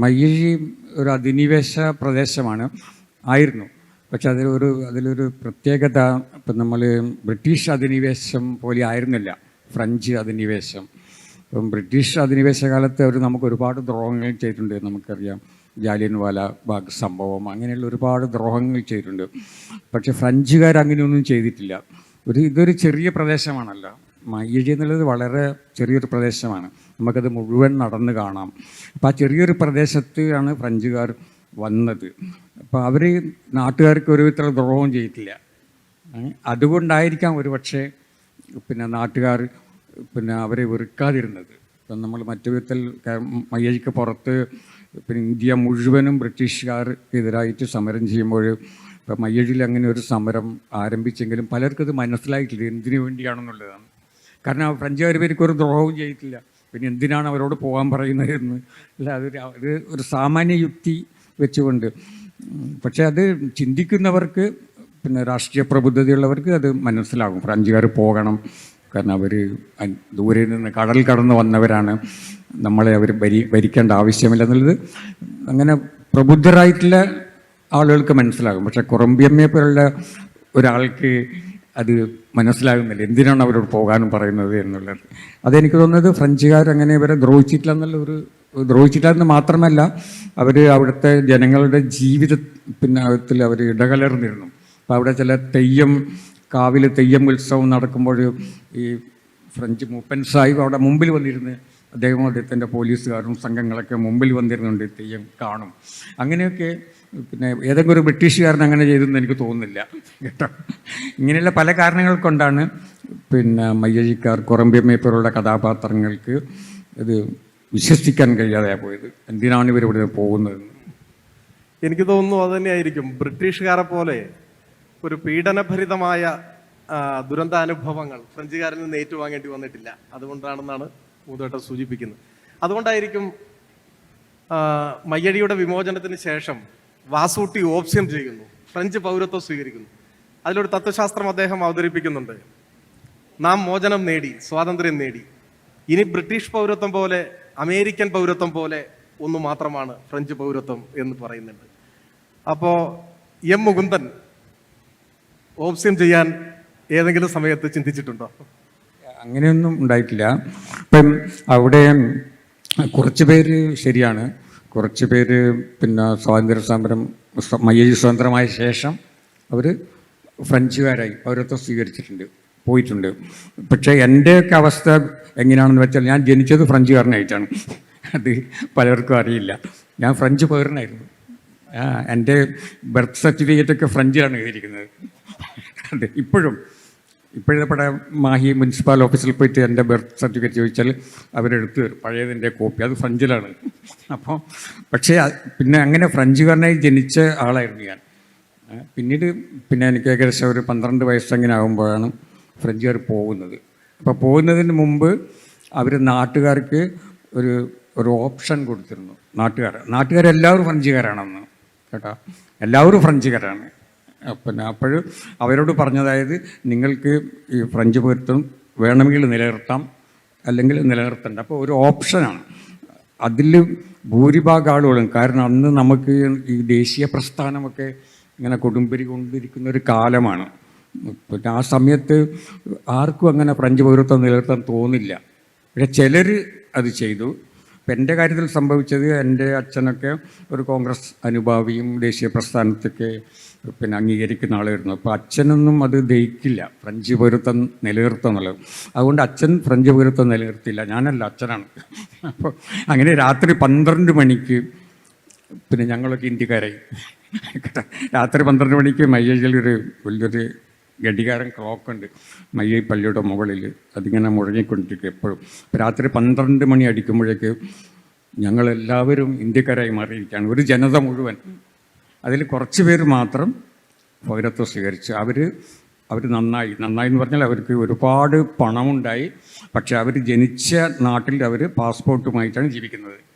മയ്യഴി ഒരു അധിനിവേശ പ്രദേശമാണ്. ആയിരുന്നു. പക്ഷെ അതിലൊരു അതിലൊരു പ്രത്യേകത ഇപ്പം നമ്മൾ ബ്രിട്ടീഷ് അധിനിവേശം പോലെ ആയിരുന്നില്ല. ഫ്രഞ്ച് അധിനിവേശം. ഇപ്പം ബ്രിട്ടീഷ് അധിനിവേശ കാലത്ത് അവർ നമുക്ക് ഒരുപാട് ദ്രോഹങ്ങൾ ചെയ്തിട്ടുണ്ട്. നമുക്കറിയാം ജാലിയൻ വാല ബാഗ് സംഭവം അങ്ങനെയുള്ള ഒരുപാട് ദ്രോഹങ്ങൾ ചെയ്തിട്ടുണ്ട്. പക്ഷെ ഫ്രഞ്ചുകാർ അങ്ങനെയൊന്നും ചെയ്തിട്ടില്ല. ഒരു ഇതൊരു ചെറിയ പ്രദേശമാണല്ലോ. മയ്യഴി എന്നുള്ളത് വളരെ ചെറിയൊരു പ്രദേശമാണ്. നമുക്കത് മുഴുവൻ നടന്ന് കാണാം. അപ്പോൾ ആ ചെറിയൊരു പ്രദേശത്ത് ആണ് ഫ്രഞ്ചുകാർ വന്നത്. അപ്പോൾ അവർ നാട്ടുകാർക്ക് ഒരു ഇത്ര ദ്രോഹവും ചെയ്തിട്ടില്ല. അതുകൊണ്ടായിരിക്കാം ഒരു പക്ഷേ പിന്നെ നാട്ടുകാർ പിന്നെ അവരെ വെറുക്കാതിരുന്നത്. ഇപ്പം നമ്മൾ മറ്റു വിധത്തിൽ മയ്യഴിക്ക് പുറത്ത് പിന്നെ ഇന്ത്യ മുഴുവനും ബ്രിട്ടീഷുകാർക്കെതിരായിട്ട് സമരം ചെയ്യുമ്പോൾ ഇപ്പം മയ്യഴിയിൽ അങ്ങനെ ഒരു സമരം ആരംഭിച്ചെങ്കിലും പലർക്കും അത് മനസ്സിലായിട്ടില്ല. എന്തിനു വേണ്ടിയാണെന്നുള്ളതാണ്. കാരണം ഫ്രഞ്ചുകാർ പേർക്ക് ഒരു ദ്രോഹവും ചെയ്തിട്ടില്ല. പിന്നെ എന്തിനാണ് അവരോട് പോകാൻ പറയുന്നത് എന്ന്. അല്ല അതൊരു ഒരു ഒരു സാമാന്യ യുക്തി വെച്ചുകൊണ്ട്. പക്ഷേ അത് ചിന്തിക്കുന്നവർക്ക് പിന്നെ രാഷ്ട്രീയ പ്രബുദ്ധതയുള്ളവർക്ക് അത് മനസ്സിലാകും. ഫ്രഞ്ചുകാർ പോകണം. കാരണം അവർ ദൂരെ നിന്ന് കടൽ കടന്ന് വന്നവരാണ്. നമ്മളെ അവർ ഭരി ഭരിക്കേണ്ട ആവശ്യമില്ല എന്നുള്ളത് അങ്ങനെ പ്രബുദ്ധരായിട്ടുള്ള ആളുകൾക്ക് മനസ്സിലാകും. പക്ഷെ കുറമ്പിയമ്മയെ പോലുള്ള ഒരാൾക്ക് അത് മനസ്സിലാകുന്നില്ല. എന്തിനാണ് അവരോട് പോകാനും പറയുന്നത് എന്നുള്ളത്. അതെനിക്ക് തോന്നുന്നത് ഫ്രഞ്ചുകാർ അങ്ങനെ ഇവരെ ദ്രോഹിച്ചിട്ടില്ല എന്നുള്ള ഒരു ദ്രോഹിച്ചിട്ടില്ല എന്ന് മാത്രമല്ല അവർ അവിടുത്തെ ജനങ്ങളുടെ ജീവിത പിന്നെ അകത്തിൽ അവർ ഇടകലർന്നിരുന്നു. അപ്പോൾ അവിടെ ചില തെയ്യം കാവിൽ തെയ്യം ഉത്സവം നടക്കുമ്പോൾ ഈ ഫ്രഞ്ച് മൂപ്പൻ സാഹിബ് അവിടെ മുമ്പിൽ വന്നിരുന്ന് അദ്ദേഹം അദ്ദേഹത്തിന്റെ പോലീസുകാരും സംഘങ്ങളൊക്കെ മുമ്പിൽ വന്നിരുന്നുണ്ട് തെയ്യം കാണും. അങ്ങനെയൊക്കെ പിന്നെ ഏതെങ്കിലും ഒരു ബ്രിട്ടീഷുകാരൻ അങ്ങനെ ചെയ്തെന്ന് എനിക്ക് തോന്നുന്നില്ല കേട്ടോ. ഇങ്ങനെയുള്ള പല കാരണങ്ങൾ കൊണ്ടാണ് പിന്നെ മയ്യഴിക്കാർ കുറമ്പിയമ്മയെ പോലുള്ള കഥാപാത്രങ്ങൾക്ക് ഇത് വിശ്വസിക്കാൻ കഴിയാതെ പോയത്. എന്തിനാണ് ഇവർ ഇവിടെ പോകുന്നതെന്ന് എനിക്ക് തോന്നുന്നു അത് തന്നെയായിരിക്കും. ബ്രിട്ടീഷുകാരെ പോലെ ഒരു പീഡനഭരിതമായ ദുരന്താനുഭവങ്ങൾ ഫ്രഞ്ചുകാരിൽ നിന്ന് ഏറ്റുവാങ്ങേണ്ടി വന്നിട്ടില്ല. അതുകൊണ്ടാണെന്നാണ് മൂതോട്ടം സൂചിപ്പിക്കുന്നത്. അതുകൊണ്ടായിരിക്കും മയ്യടിയുടെ വിമോചനത്തിന് ശേഷം വാസൂട്ടി ഓപ്ഷൻ ചെയ്യുന്നു ഫ്രഞ്ച് പൗരത്വം സ്വീകരിക്കുന്നു. അതിലൊരു തത്വശാസ്ത്രം അദ്ദേഹം അവതരിപ്പിക്കുന്നുണ്ട്. നാം മോചനം നേടി സ്വാതന്ത്ര്യം നേടി. ഇനി ബ്രിട്ടീഷ് പൗരത്വം പോലെ അമേരിക്കൻ പൗരത്വം പോലെ ഒന്ന് മാത്രമാണ് ഫ്രഞ്ച് പൗരത്വം എന്ന് പറയുന്നുണ്ട്. അപ്പോൾ എം മുകുന്ദൻ ഓപ്ഷൻ ചെയ്യാൻ ഏതെങ്കിലും സമയത്ത് ചിന്തിച്ചിട്ടുണ്ടോ? അങ്ങനെയൊന്നും ഉണ്ടായിട്ടില്ല. ഇപ്പം അവിടെ കുറച്ച് പേര് ശരിയാണ്. കുറച്ച് പേര് പിന്നെ സ്വാതന്ത്ര്യ സമരം മയ്യഴി സ്വതന്ത്രമായ ശേഷം അവർ ഫ്രഞ്ചുകാരായി പൗരത്വം സ്വീകരിച്ചിട്ടുണ്ട് പോയിട്ടുണ്ട്. പക്ഷേ എന്റെയൊക്കെ അവസ്ഥ എങ്ങനെയാണെന്ന് വെച്ചാൽ ഞാൻ ജനിച്ചത് ഫ്രഞ്ചുകാരനായിട്ടാണ്. അത് പലർക്കും അറിയില്ല. ഞാൻ ഫ്രഞ്ച് പൗരനായിരുന്നു. എന്റെ ബർത്ത് സർട്ടിഫിക്കറ്റൊക്കെ ഫ്രഞ്ചിലാണ് എഴുതിയിരിക്കുന്നത്. അതെ ഇപ്പോഴും ഇപ്പോഴത്തെ മാഹി മുനിസിപ്പൽ ഓഫീസിൽ പോയിട്ട് എന്റെ ബർത്ത് സർട്ടിഫിക്കറ്റ് ചോദിച്ചാൽ അവരെടുത്ത് തരും പഴയതിന്റെ കോപ്പി. അത് ഫ്രഞ്ചിലാണ്. അപ്പോൾ പക്ഷേ പിന്നെ അങ്ങനെ ഫ്രഞ്ചുകാരനായി ജനിച്ച ആളായിരുന്നു ഞാൻ. പിന്നീട് പിന്നെ എനിക്ക് ഏകദേശം ഒരു പന്ത്രണ്ട് വയസ്സങ്ങനെ ആകുമ്പോഴാണ് ഫ്രഞ്ചുകാർ പോകുന്നത്. അപ്പോൾ പോകുന്നതിന് മുമ്പ് അവർ നാട്ടുകാർക്ക് ഒരു ഒരു ഓപ്ഷൻ കൊടുത്തിരുന്നു. നാട്ടുകാർ നാട്ടുകാരെല്ലാവരും ഫ്രഞ്ചുകാരാണെന്ന് കേട്ടോ. എല്ലാവരും ഫ്രഞ്ചുകാരാണ്. പിന്നെ അപ്പോൾ അവരോട് പറഞ്ഞതായത് നിങ്ങൾക്ക് ഈ ഫ്രഞ്ച് പൊരുത്തം വേണമെങ്കിൽ നിലനിർത്താം അല്ലെങ്കിൽ നിലനിർത്തണ്ട. അപ്പോൾ ഒരു ഓപ്ഷനാണ് അതിൽ ഭൂരിഭാഗം ആളുകളും കാരണം അന്ന് നമുക്ക് ഈ ദേശീയ പ്രസ്ഥാനമൊക്കെ ഇങ്ങനെ കൊടുമ്പിരി കൊണ്ടിരിക്കുന്ന ഒരു കാലമാണ്. പിന്നെ ആ സമയത്ത് ആർക്കും അങ്ങനെ ഫ്രഞ്ച് പൗരത്വം നിലനിർത്താൻ തോന്നില്ല. പക്ഷെ ചിലർ അത് ചെയ്തു. ഇപ്പം എന്റെ കാര്യത്തിൽ സംഭവിച്ചത് എന്റെ അച്ഛനൊക്കെ ഒരു കോൺഗ്രസ് അനുഭാവിയും ദേശീയ പ്രസ്ഥാനത്തൊക്കെ പിന്നെ അംഗീകരിക്കുന്ന ആളായിരുന്നു. അപ്പോൾ അച്ഛനൊന്നും അത് ദഹിക്കില്ല. ഫ്രഞ്ച് പൗരത്വം നിലനിർത്തുക എന്നുള്ളത് അതുകൊണ്ട് അച്ഛൻ ഫ്രഞ്ച് പൗരത്വം നിലനിർത്തില്ല ഞാനല്ല അച്ഛനാണ്. അപ്പോൾ അങ്ങനെ രാത്രി പന്ത്രണ്ട് മണിക്ക് പിന്നെ ഞങ്ങളൊക്കെ ഇന്ത്യക്കാരായി. രാത്രി പന്ത്രണ്ട് മണിക്ക് മയ്യയിൽ ഒരു വലിയൊരു ഘടികാരം ക്ലോക്കുണ്ട്. മയ്യൈ പള്ളിയുടെ മുകളിൽ. അതിങ്ങനെ മുഴങ്ങിക്കൊണ്ടിരിക്കും എപ്പോഴും. രാത്രി പന്ത്രണ്ട് മണി അടിക്കുമ്പോഴേക്ക് ഞങ്ങളെല്ലാവരും ഇന്ത്യക്കാരായി മാറിയിരിക്കുകയാണ്. ഒരു ജനത മുഴുവൻ. അതിൽ കുറച്ച് പേര് മാത്രം പൗരത്വം സ്വീകരിച്ചു. അവർ അവർ നന്നായി. നന്നായി എന്ന് പറഞ്ഞാൽ അവർക്ക് ഒരുപാട് പണമുണ്ടായി. പക്ഷെ അവർ ജനിച്ച നാട്ടിൽ അവർ പാസ്പോർട്ടുമായിട്ടാണ് ജീവിക്കുന്നത്.